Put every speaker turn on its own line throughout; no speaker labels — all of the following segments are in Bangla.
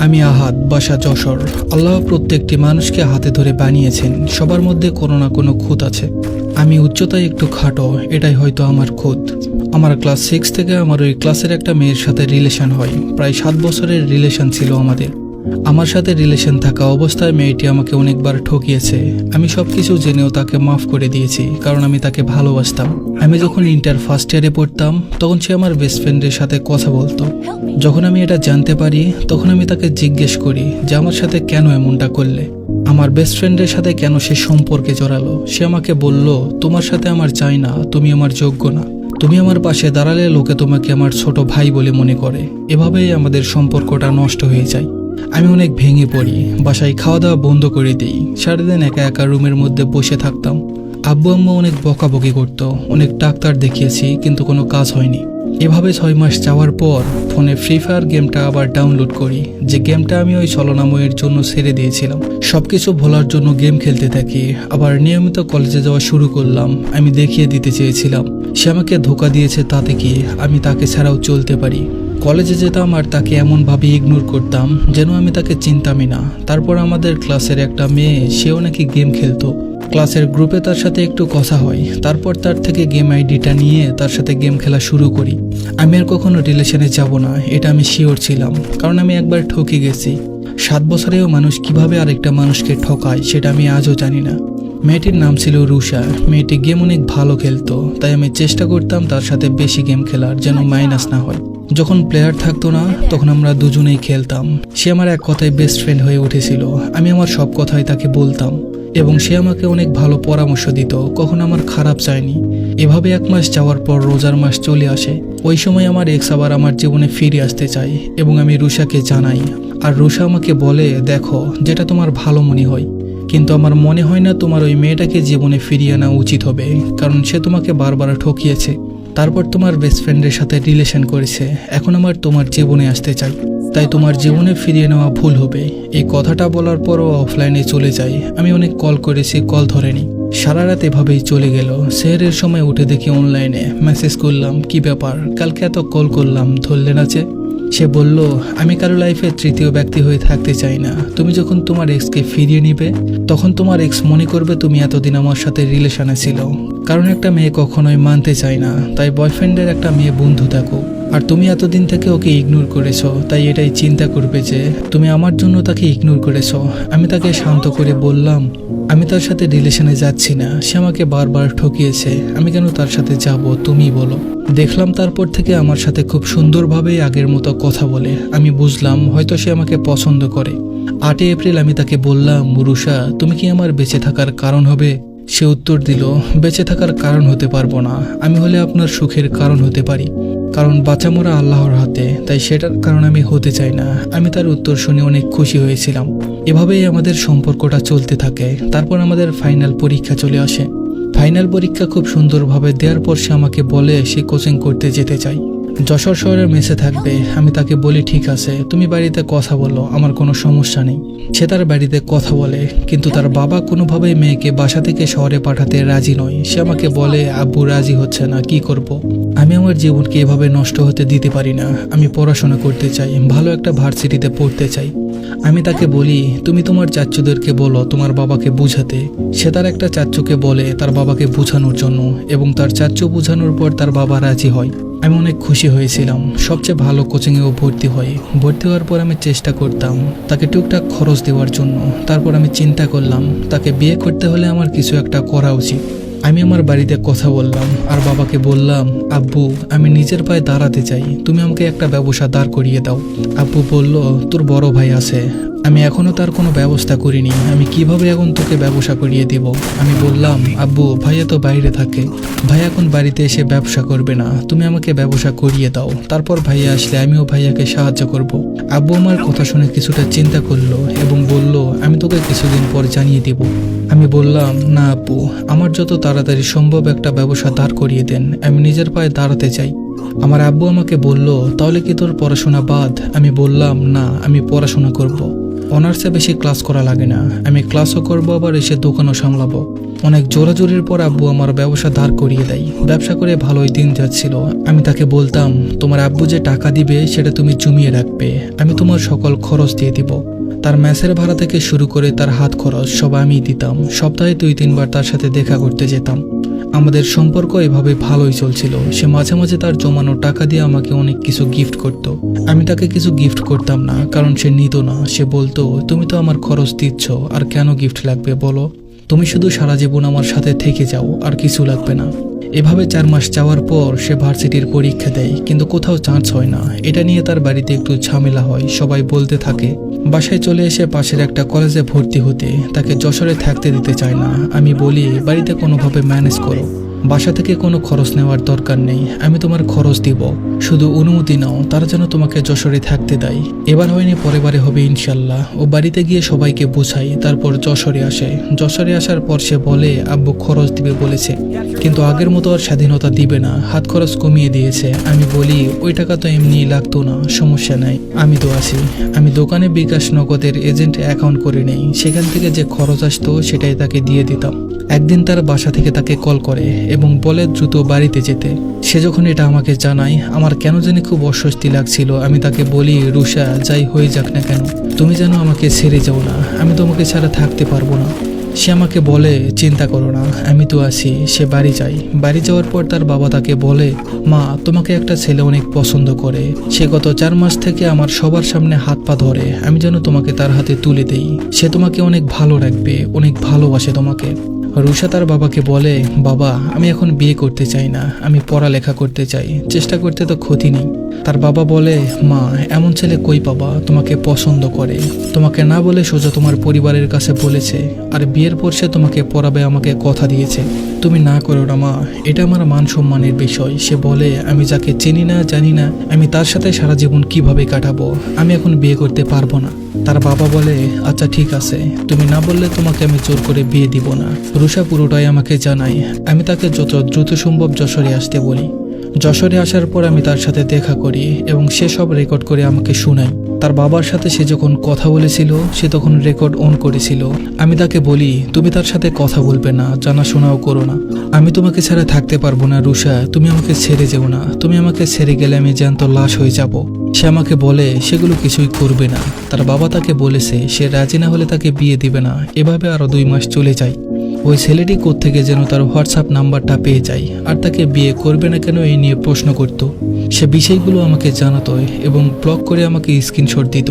আমি আহাদ, বাসা যশোর। আল্লাহ প্রত্যেকটি মানুষকে হাতে ধরে বানিয়েছেন। সবার মধ্যে কোনো না কোনো খুঁত আছে। আমি উচ্চতায় একটু খাটো, এটাই হয়তো আমার খুঁত। আমার ক্লাস সিক্স থেকে আমার ওই ক্লাসের একটা মেয়ের সাথে রিলেশন হয়। প্রায় সাত বছরের রিলেশন ছিল আমাদের। আমার সাথে রিলেশন থাকা অবস্থায় মেয়েটি আমাকে অনেকবার ঠকিয়েছে। আমি সবকিছু জেনেও তাকে মাফ করে দিয়েছি কারণ আমি তাকে ভালোবাসতাম। আমি যখন ইন্টার ফার্স্ট ইয়ারে পড়তাম তখন সে আমার বেস্ট ফ্রেন্ডের সাথে কথা বলতো। যখন আমি এটা জানতে পারি তখন আমি তাকে জিজ্ঞেস করি যে আমার সাথে কেন এমনটা করলে? আমার বেস্ট ফ্রেন্ডের সাথে কেন সে সম্পর্কে জড়ালো? সে আমাকে বলল তোমার সাথে আমার চাই না তুমি আমার যোগ্য না। তুমি আমার পাশে দাঁড়ালে লোকে তোমাকে আমার ছোট ভাই বলে মনে করে। এভাবেই আমাদের সম্পর্কটা নষ্ট হয়ে যায়। আমি অনেক ভেঙে পড়ি, বাসায় খাওয়া দাওয়া বন্ধ করে দিই, সারাদিন একা একা রুমের মধ্যে বসে থাকতাম। আব্বু আম্মু অনেক বকাবকি করতো, অনেক ডাক্তার দেখিয়েছি, কিন্তু কোনো কাজ হয়নি। এভাবে ছয় মাস যাওয়ার পর ফোনে ফ্রি ফায়ার গেমটা আবার ডাউনলোড করি, যে গেমটা আমি ওই ছলনাময়ের জন্য ছেড়ে দিয়েছিলাম। সবকিছু ভোলার জন্য গেম খেলতে থাকি, আবার নিয়মিত কলেজে যাওয়া শুরু করলাম, আমি দেখিয়ে দিতে চেয়েছিলাম। সে আমাকে ধোকা দিয়েছে তাতে কি আমি তাকে ছাড়াও চলতে পারি? কলেজে যেতাম আর তাকে এমনভাবে ইগনোর করতাম যেন আমি তাকে চিনতামই না। তারপর আমাদের ক্লাসের একটা মেয়ে সেও নাকি গেম খেলতো। ক্লাসের গ্রুপে তার সাথে একটু কথা হয়। তারপর তার থেকে গেম আইডিটা নিয়ে তার সাথে গেম খেলা শুরু করি। আমি আর কখনো রিলেশনে যাব না এটা আমি শিওর ছিলাম কারণ আমি একবার ঠকে গেছি। সাত বছরেও মানুষ কীভাবে আরেকটা মানুষকে ঠকায় সেটা আমি আজও জানি না। মেয়েটির নাম ছিল রুষা মেয়েটি গেম অনেক ভালো খেলতো তাই আমি চেষ্টা করতাম তার সাথে বেশি গেম খেলার যেন মাইনাস না হয়। যখন প্লেয়ার থাকতো না, তখন আমরা দুজনেই খেলতাম। সে আমার এক কথায় বেস্ট ফ্রেন্ড হয়ে উঠেছিল। আমি আমার সব কথাই তাকে বলতাম এবং সে আমাকে অনেক ভালো পরামর্শ দিত। কখন আমার খারাপ চায়নি। এভাবে এক মাস যাওয়ার পর রোজার মাস চলে আসে। ওই সময় আমার এক্স আবার আমার জীবনে ফিরে আসতে চাই এবং আমি রুষাকে জানাই। আর রুষা আমাকে বলে, দেখো, যেটা তোমার ভালো মনে হয়, কিন্তু আমার মনে হয় না তোমার ওই মেয়েটাকে জীবনে ফিরিয়ে আনা উচিত হবে, কারণ সে তোমাকে বারবার ঠকিয়েছে। তারপর তোমার বেস্ট ফ্রেন্ডের সাথে রিলেশন করেছে। এখন আমার তোমার জীবনে আসতে চাই। তাই তোমার জীবনে ফিরিয়ে নেওয়া ভুল হবে। এই কথাটা বলার পরও অফলাইনে চলে যাই। আমি অনেক কল করেছি কল ধরেনি। সারা রাত এভাবেই চলে গেল। সেহেরের সময় উঠে দেখি অনলাইনে মেসেজ করলাম, কি ব্যাপার? কালকে এত কল করলাম, ধরলে যে? সে বলল, আমি কারও লাইফে তৃতীয় ব্যক্তি হয়ে থাকতে চাই না। তুমি যখন তোমার এক্সকে ফিরিয়ে নিবে, তখন তোমার এক্স মনে করবে তুমি এতদিন আমার সাথে রিলেশনে ছিল। কারণ একটা মেয়ে কখনোই মানতে চায় না। তাই বয়ফ্রেন্ডের একটা মেয়ে বন্ধু থাকো আর তুমি এতদিন থেকে ওকে ইগনোর করেছ, তাই এটাই চিন্তা করবে যে তুমি আমার জন্য তাকে ইগনোর করেছ। আমি তাকে শান্ত করে বললাম, আমি তার সাথে রিলেশনে যাচ্ছি না, সে আমাকে বারবার ঠকিয়েছে, আমি কেন তার সাথে যাব, তুমি বলো। দেখলাম তারপর থেকে আমার সাথে খুব সুন্দরভাবে আগের মতো কথা বলে। আমি বুঝলাম হয়তো সে আমাকে পছন্দ করে। আটই এপ্রিল আমি তাকে বললাম, মুরুষা, তুমি কি আমার বেঁচে থাকার কারণ হবে? সে উত্তর দিল, বেঁচে থাকার কারণ হতে পারব না। আমি হলে আপনার সুখের কারণ হতে পারি। কারণ বাঁচা মরা আল্লাহর হাতে, তাই সেটার কারণ আমি হতে চাই না। আমি তার উত্তর শুনে অনেক খুশি হয়েছিলাম। এভাবেই আমাদের সম্পর্কটা চলতে থাকে। তারপর আমাদের ফাইনাল পরীক্ষা চলে আসে। ফাইনাল পরীক্ষা খুব সুন্দরভাবে দেওয়ার পর সে আমাকে বলে সে কোচিং করতে যেতে চাই। যশোর শহরের মেসে থাকবে। আমি তাকে বলি, ঠিক আছে, তুমি বাড়িতে কথা বলো, আমার কোনো সমস্যা নেই। সে তার বাড়িতে কথা বলে, কিন্তু তার বাবা কোনোভাবেই মেয়েকে বাসা থেকে শহরে পাঠাতে রাজি নয়। সে আমাকে বলে, আব্বু রাজি হচ্ছে না, কি করব। আমি আমার জীবনকে এভাবে নষ্ট হতে দিতে পারি না। আমি পড়াশোনা করতে চাই, ভালো একটা ভার্সিটিতে পড়তে চাই। আমি তাকে বলি, তুমি তোমার চাচ্চুদেরকে বলো, তোমার বাবাকে বুঝাতে। সে তার একটা চাচ্চুকে বলে তার বাবাকে বুঝানোর জন্য এবং তার চাচ্চু বুঝানোর পর তার বাবা রাজি হয়। আমি অনেক খুশি হয়েছিলাম। সবচেয়ে ভালো কোচিংয়েও ভর্তি হই ভর্তি হওয়ার পর আমি চেষ্টা করতাম তাকে টুকটাক খরচ দেওয়ার জন্য। তারপর আমি চিন্তা করলাম, তাকে বিয়ে করতে হলে আমার কিছু একটা করা উচিত। আমি আমার বাড়িতে কথা বললাম, আর বাবাকে বললাম, আব্বু, আমি নিজের পায়ে দাঁড়াতে চাই। তুমি আমাকে একটা ব্যবসা দাঁড় করিয়ে দাও। আব্বু বলল, তোর বড় ভাই আছে। আমি এখনও তার কোনো ব্যবস্থা করিনি। আমি কীভাবে এখন তোকে ব্যবসা করিয়ে দিব? আমি বললাম, আব্বু, ভাইয়া তো বাইরে থাকে। ভাই এখন বাড়িতে এসে ব্যবসা করবে না। তুমি আমাকে ব্যবসা করিয়ে দাও। তারপর ভাইয়া আসলে আমিও ভাইয়াকে সাহায্য করব। আব্বু আমার কথা শুনে কিছুটা চিন্তা করল এবং বলল, আমি তোকে কিছুদিন পর জানিয়ে দিব। আমি বললাম, না আব্বু, আমার যত তাড়াতাড়ি সম্ভব একটা ব্যবসা দাঁড় করিয়ে দেন। আমি নিজের পায়ে দাঁড়াতে চাই। আমার আব্বু আমাকে বলল, তাহলে কি তোর পড়াশোনা বাদ? আমি বললাম, না, আমি পড়াশোনা করব। অনার্সে বেশি ক্লাস করা লাগে না। আমি ক্লাসও করব, আবার এসে দোকানও সামলাবো। অনেক জোরাজোরির পর আব্বু আমার ব্যবসা ধার করিয়ে দেয়। ব্যবসা করে ভালোই দিন যাচ্ছিল। আমি তাকে বলতাম, তোমার আব্বু যে টাকা দিবে, সেটা তুমি জমিয়ে রাখবে। আমি তোমার সকল খরচ দিয়ে দিব। তার ম্যাসের ভাড়া থেকে শুরু করে তার হাত খরচ সব আমি দিতাম। সপ্তাহে দুই তিনবার তার সাথে দেখা করতে যেতাম। আমাদের সম্পর্ক এভাবে ভালোই চলছিল। সে মাঝে মাঝে তার জমানো টাকা দিয়ে আমাকে অনেক কিছু গিফট করত। আমি তাকে কিছু গিফট করতাম না, কারণ সে নিত না। সে বলতো, তুমি তো আমার খরচ দিচ্ছ, আর কেন গিফট লাগবে বলো? তুমি শুধু সারা জীবন আমার সাথে থেকে যাও, আর কিছু লাগবে না। এভাবে চার মাস যাওয়ার পর সে ভার্সিটির পরীক্ষা দেয়, কিন্তু কোথাও চান্স হয় না। এটা নিয়ে তার বাড়িতে একটু ঝামেলা হয়, সবাই বলতে থাকে, বাসায় চলে এসে পাশের একটা কলেজে ভর্তি হতে, তাকে যশোরে থাকতে দিতে চায় না। আমি বলি বাড়িতে কোনোভাবে ম্যানেজ করো। বাসা থেকে কোনো খরচ নেওয়ার দরকার নেই, আমি তোমার খরচ দিব। শুধু অনুমতি নাও, তারা যেন তোমাকে যশোরে থাকতে দেয়। এবার হয়নি পরেবারে হবে ইনশাল্লাহ। ও বাড়িতে গিয়ে সবাইকে বোঝাই, তারপর যশোরে আসে। যশোরে আসার পর সে বলে, আব্বু খরচ দিবে বলেছে। কিন্তু আগের মতো আর স্বাধীনতা দিবে না। হাত খরচ কমিয়ে দিয়েছে। আমি বলি, ওই টাকা তো এমনিই লাগতো না, সমস্যা নাই। আমি তো আছি। আমি দোকানে বিকাশ নগদের এজেন্ট অ্যাকাউন্ট করে নেই। সেখান থেকে যে খরচ আসতো, সেটাই তাকে দিয়ে দিতাম। একদিন তার বাসা থেকে তাকে কল করে। এবং বলে দ্রুত বাড়িতে যেতে। সে যখন এটা আমাকে জানায়, আমার কেন জানি খুব অস্বস্তি লাগছিল। আমি তাকে বলি রুষা যাই হয়ে যাক না কেন, তুমি যেন আমাকে ছেড়ে যাও না, আমি তোমাকে ছাড়া থাকতে পারব না। সে আমাকে বলে, চিন্তা করো না, আমি তো আছি, সে বাড়ি যায় বাড়ি যাওয়ার পর তার বাবা তাকে বলে, মা, তোমাকে একটা ছেলে অনেক পছন্দ করে। সে গত চার মাস থেকে আমার সবার সামনে হাত পা ধরে, আমি যেন তোমাকে তার হাতে তুলে দেই। সে তোমাকে অনেক ভালো রাখবে, অনেক ভালোবাসে তোমাকে। রুষা তার বাবাকে বলে, বাবা, আমি এখন বিয়ে করতে চাই না, আমি পড়ালেখা করতে চাই, চেষ্টা করতে তো ক্ষতি নেই। তার বাবা বলে, মা, এমন ছেলে কই পাবা, তোমাকে পছন্দ করে। তোমাকে না বলে সোজা তোমার পরিবারের কাছে বলেছে, আর বিয়ের পর সে তোমাকে পড়াবে, আমাকে কথা দিয়েছে। তুমি না করো না, মা, এটা আমার মান সম্মানের বিষয়। সে বলে, আমি যাকে চিনি না, জানি না, আমি তার সাথে সারা জীবন কীভাবে কাটাবো? আমি এখন বিয়ে করতে পারব না। তার বাবা বলে আচ্ছা ঠিক আছে, তুমি না বললে তোমাকে আমি জোর করে বিয়ে দিব না। রুষা পুরোটাই আমাকে জানায়, আমি তাকে যত দ্রুত সম্ভব যশোরে আসতে বলি। যশোরে আসার পর আমি তার সাথে দেখা করি এবং সে সব রেকর্ড করে আমাকে শোনায়। তার বাবার সাথে সে যখন কথা বলেছিল, সে তখন রেকর্ড অন করেছিল। আমি তাকে বলি, তুমি তার সাথে কথা বলবে না, জানাশোনাও করো না। আমি তোমাকে ছাড়া থাকতে পারব না রুষা তুমি আমাকে ছেড়ে যেও না। তুমি আমাকে ছেড়ে গেলে আমি জ্যান্ত লাশ হয়ে যাব। সে আমাকে বলে, সেগুলো কিছুই করবে না। তার বাবা তাকে বলেছে, সে রাজি না হলে তাকে বিয়ে দিবে না। এভাবে আরও দুই মাস চলে যায়। ওই ছেলেটি থেকে যেন তার হোয়াটসঅ্যাপ নাম্বারটা পেয়ে যায়, আর তাকে বিয়ে করবে না কেন এই নিয়ে প্রশ্ন করত। সে বিষয়গুলো আমাকে জানাতো এবং ব্লক করে আমাকে স্ক্রিনশট দিত।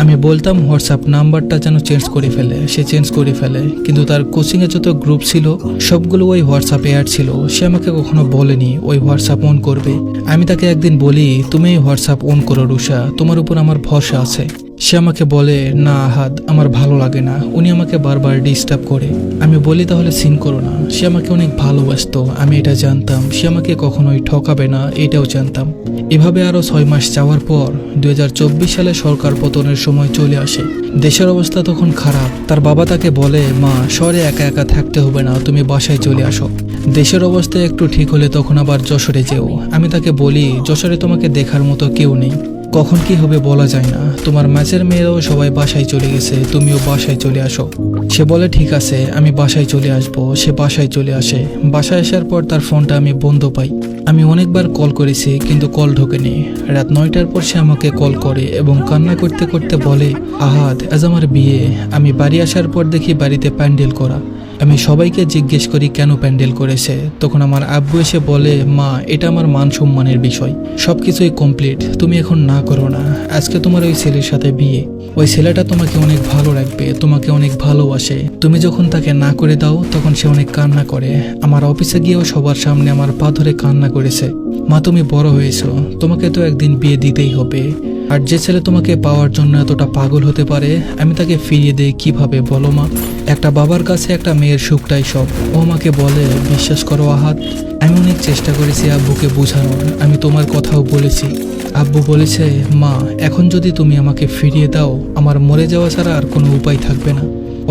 আমি বলতাম, হোয়াটসঅ্যাপ নাম্বারটা যেন চেঞ্জ করে ফেলে। সে চেঞ্জ করে ফেলে, কিন্তু তার কোচিংয়ে যত গ্রুপ ছিল, সবগুলো ওই হোয়াটসঅ্যাপে অ্যাড ছিল। সে আমাকে কখনো বলেনি, ওই হোয়াটসঅ্যাপ অন করবে। আমি তাকে একদিন বলি, তুমি হোয়াটসঅ্যাপ অন করো রুষা তোমার উপর আমার ভরসা আছে। সে আমাকে বলে, না আহাদ আমার ভালো লাগে না। উনি আমাকে বারবার ডিস্টার্ব করে। আমি বলি, তাহলে সিন করো না। সে আমাকে অনেক ভালোবাসতো, আমি এটা জানতাম। সে আমাকে কখনোই ঠকাবে না, এটাও জানতাম। এভাবে আরও ছয় মাস যাওয়ার পর দু হাজার চব্বিশ সালে সরকার পতনের সময় চলে আসে। দেশের অবস্থা তখন খারাপ। তার বাবা তাকে বলে, মা, শহরে একা একা থাকতে হবে না, তুমি বাসায় চলে আসো। দেশের অবস্থা একটু ঠিক হলে তখন আবার যশোরে যেও। আমি তাকে বলি, যশোরে তোমাকে দেখার মতো কেউ নেই। কখন কি হবে বলা যায় না। তোমার ম্যাচের মেয়েরাও সবাই বাসায় চলে গেছে, তুমিও বাসায় চলে আসো। সে বলে, ঠিক আছে, আমি বাসায় চলে আসব। সে বাসায় চলে আসে। বাসায় আসার পর তার ফোনটা আমি বন্ধ পাই। আমি অনেকবার কল করেছি, কিন্তু কল ঢোকেনি। রাত নয়টার পর সে আমাকে কল করে এবং কান্না করতে করতে বলে আহাদ আজ আমার বিয়ে। আমি বাড়ি আসার পর দেখি বাড়িতে প্যান্ডেল করা। আমি সবাইকে জিজ্ঞেস করি, কেন প্যান্ডেল করেছে? তখন আমার আব্বু এসে বলে, মা, এটা আমার মান সম্মানের বিষয়। সব কিছুই কমপ্লিট তুমি এখন না করো না। আজকে তোমার ওই ছেলের সাথে বিয়ে। ওই ছেলেটা তোমাকে অনেক ভালো রাখবে, তোমাকে অনেক ভালোবাসে। তুমি যখন তাকে না করে দাও, তখন সে অনেক কান্না করে। আমার অফিসে গিয়েও সবার সামনে আমার পা ধরে কান্না করেছে। মা, তুমি বড় হয়েছো। তোমাকে তো একদিন বিয়ে দিতেই হবে। আর যে ছেলে তোমাকে পাওয়ার জন্য এতটা পাগল হতে পারে, আমি তাকে ফিরিয়ে দেই কীভাবে, বলো মা? একটা বাবার কাছে একটা মেয়ের সুখটাই সব। ও আমাকে বলে, বিশ্বাস করো আহাত, আমি অনেক চেষ্টা করেছি আব্বুকে বোঝানোর। আমি তোমার কথাও বলেছি। আব্বু বলেছে, মা, এখন যদি তুমি আমাকে ফিরিয়ে দাও, আমার মরে যাওয়া ছাড়া আর কোনো উপায় থাকবে না।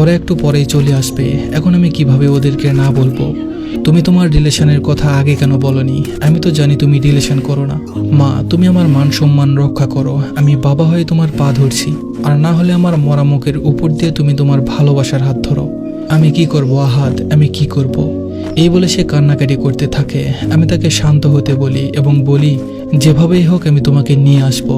ওরা একটু পরেই চলে আসবে। এখন আমি কীভাবে ওদেরকে না বলব? তুমি তোমার রিলেশনের কথা আগে কেন বলনি? আমি তো জানি তুমি রিলেশন করো না। মা, তুমি আমার মান সম্মান রক্ষা করো। আমি বাবা হয়ে তোমার পা ধরছি। আর না হলে আমার মরা মুখের উপর দিয়ে তুমি তোমার ভালোবাসার হাত ধরো। আমি কি করব, আহাত? আমি কি করব? এই বলে সে কান্নাকাটি করতে থাকে। আমি তাকে শান্ত হতে বলি এবং বলি, যেভাবেই হোক আমি তোমাকে নিয়ে আসব।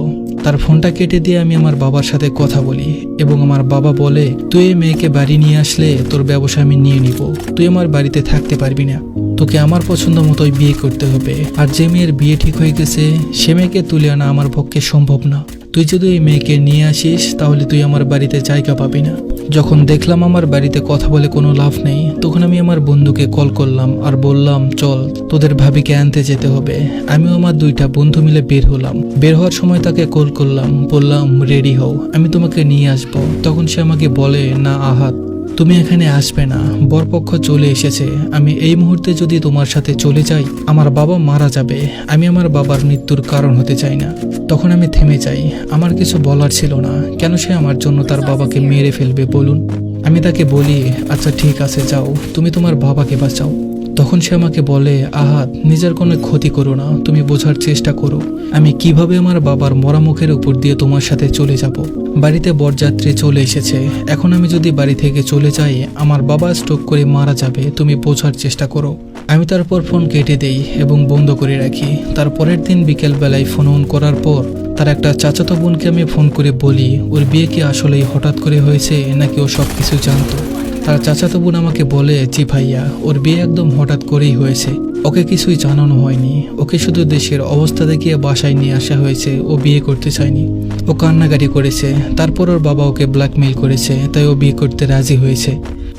তার ফোনটা কেটে দিয়ে আমি আমার বাবার সাথে কথা বলি এবং আমার বাবা বলে, তুই এই মেয়েকে বাড়ি নিয়ে আসলে তোর ব্যবসা আমি নিয়ে নিব। তুই আমার বাড়িতে থাকতে পারবি না। তোকে আমার পছন্দ মতোই বিয়ে করতে হবে। আর যে মেয়ের বিয়ে ঠিক হয়ে গেছে, সে মেয়েকে তুলে আনা আমার পক্ষে সম্ভব না। তুই যদি এই মেয়েকে নিয়ে আসিস, তাহলে তুই আমার বাড়িতে জায়গা পাবি না। যখন দেখলাম আমার বাড়িতে কথা বলে কোনো লাভ নেই, তখন আমি আমার বন্ধুকে কল করলাম আর বললাম, চল, তোদের ভাবিকে আনতে যেতে হবে। আমিও আমার দুইটা বন্ধু মিলে বের হলাম। বের হওয়ার সময় তাকে কল করলাম, বললাম, রেডি হও, আমি তোমাকে নিয়ে আসব। তখন সে আমাকে বলে, না, আহাত। তুমি এখানে আসবে না। বরপক্ষ চলে এসেছে। আমি এই মুহূর্তে যদি তোমার সাথে চলে যাই, আমার বাবা মারা যাবে। আমি আমার বাবার মৃত্যুর কারণ হতে চাই না। তখন আমি থেমে যাই। আমার কিছু বলার ছিল না। কেন সে আমার জন্য তার বাবাকে মেরে ফেলবে বলুন? আমি তাকে বলি আচ্ছা ঠিক আছে, যাও। তুমি তোমার বাবাকে বাঁচাও। তখন সে আমাকে বলে আহাত নিজের কোনো ক্ষতি করো না, তুমি বোঝার চেষ্টা করো। আমি কীভাবে আমার বাবার মরা মুখের উপর দিয়ে তোমার সাথে চলে যাব? বাড়িতে বরযাত্রী চলে এসেছে। এখন আমি যদি বাড়ি থেকে চলে যাই, আমার বাবা স্ট্রোক করে মারা যাবে, তুমি বোঝার চেষ্টা করো। আমি তারপর ফোন কেটে দেই এবং বন্ধ করে রাখি। তার পরের দিন বিকেলবেলায় ফোন অন করার পর, তার একটা চাচাতো বোনকে আমি ফোন করে বলি, ওর বিয়ে কি আসলেই হঠাৎ করে হয়েছে, নাকি ও সব কিছু জানতো? তার চাচাতো বোন আমাকে বলে, জি ভাইয়া, ওর বিয়ে একদম হঠাৎ করেই হয়েছে। ওকে কিছুই জানানো হয়নি। ওকে শুধু দেশের অবস্থা দেখিয়ে বাসায় নিয়ে আসা হয়েছে। ও বিয়ে করতে চায়নি। ও কান্নাকাটি করেছে। তারপর ওর বাবা ওকে ব্ল্যাকমেইল করেছে। তাই ও বিয়ে করতে রাজি হয়েছে।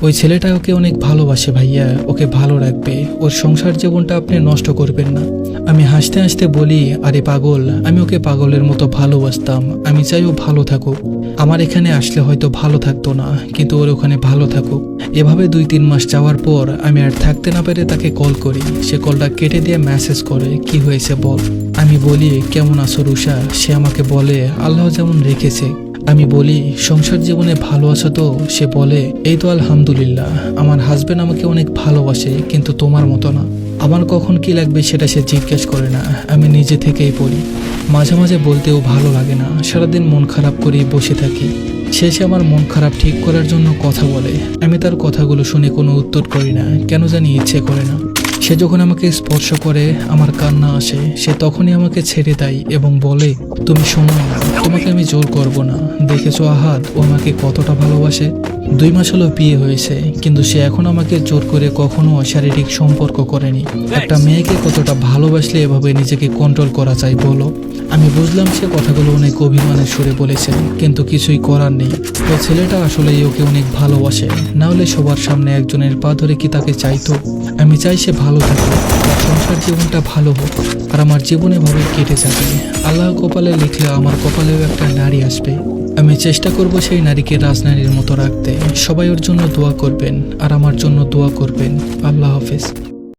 ওই ছেলেটা ওকে অনেক ভালোবাসে ভাইয়া, ওকে ভালো রাখবে। ওর সংসার জীবনটা আপনি নষ্ট করবেন না। আমি হাসতে হাসতে বলি, আরে পাগল, আমি ওকে পাগলের মতো ভালোবাসতাম। আমি চাই ও ভালো থাকুক। আমার এখানে আসলে হয়তো ভালো থাকতো না, কিন্তু ওর ওখানে ভালো থাকুক। এভাবে দুই তিন মাস যাওয়ার পর আমি আর থাকতে না পেরে তাকে কল করি। সে কলটা কেটে দিয়ে মেসেজ করে, কি হয়েছে বল? আমি বলি, কেমন আছো রুষা সে আমাকে বলে, আল্লাহ যেমন রেখেছে। আমি বলি, সংসার জীবনে ভালো আছো তো? সে বলে, এই তো আলহামদুলিল্লাহ। আমার হাজবেন্ড আমাকে অনেক ভালোবাসে, কিন্তু তোমার মতো না। আমার কখন কি লাগবে সেটা সে জিজ্ঞেস করে না। আমি নিজে থেকেই বলি মাঝে মাঝে বলতেও ভালো লাগে না। সারাদিন মন খারাপ করেই বসে থাকি। শেষে আমার মন খারাপ ঠিক করার জন্য কথা বলে। আমি তার কথাগুলো শুনে কোনো উত্তর করি না। কেন জানি ইচ্ছে করে না। সে যখন আমাকে স্পর্শ করে, আমার কান্না আসে, সে তখনই আমাকে ছেড়ে দেয় এবং বলে, তুমি শোনো, তোমাকে আমি জোর করব না। দেখেছ আহাত ও আমাকে কতটা ভালোবাসে? দুই মাস হলো বিয়ে হয়েছে, কিন্তু সে এখন আমাকে জোর করে কখনো শারীরিক সম্পর্ক করেনি। একটা মেয়েকে কতটা ভালোবাসলে এভাবে নিজেকে কন্ট্রোল করা যায় বলো? আমি বুঝলাম সে কথাগুলো অনেক অভিমানের সুরে বলেছে, কিন্তু কিছুই করার নেই। তো ছেলেটা আসলে ওকে অনেক ভালোবাসে। না হলে সবার সামনে একজনের পা ধরে কি তাকে চাইতো? আমি চাই সে ভালো থাকুক সংসার জীবনটা ভালো হোক, আর আমার জীবনে ভাবে কেটে যাবে। আল্লাহ কপালে লিখলে আমার কপালেও একটা নারী আসবে। আমি চেষ্টা করব সেই নারীকে রাজনারীর মতো রাখতে। সবাই ওর জন্য দোয়া করবেন, আর আমার জন্য দোয়া করবেন। আল্লাহ হাফেজ।